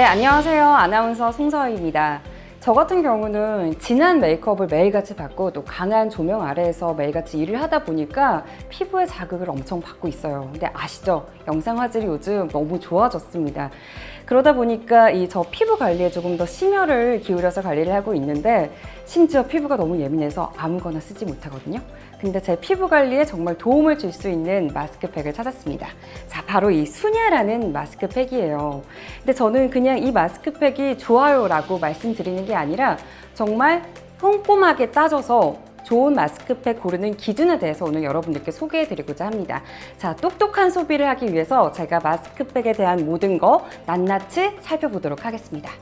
안녕하세요. 아나운서 송서희입니다. 저 같은 경우는 진한 메이크업을 매일같이 받고 또 강한 조명 아래에서 매일같이 일을 하다 보니까 피부에 자극을 엄청 받고 있어요. 근데 아시죠? 영상 화질이 요즘 너무 좋아졌습니다. 그러다 보니까 이 저 피부 관리에 조금 더 심혈을 기울여서 관리를 하고 있는데 심지어 피부가 너무 예민해서 아무거나 쓰지 못하거든요. 근데 제 피부 관리에 정말 도움을 줄 수 있는 마스크팩을 찾았습니다. 자, 바로 이 수냐라는 마스크팩이에요. 근데 저는 그냥 이 마스크팩이 좋아요라고 말씀드리는 게 아니라 정말 꼼꼼하게 따져서 좋은 마스크팩 고르는 기준에 대해서 오늘 여러분들께 소개해 드리고자 합니다. 자, 똑똑한 소비를 하기 위해서 제가 마스크팩에 대한 모든 거 낱낱이 살펴보도록 하겠습니다.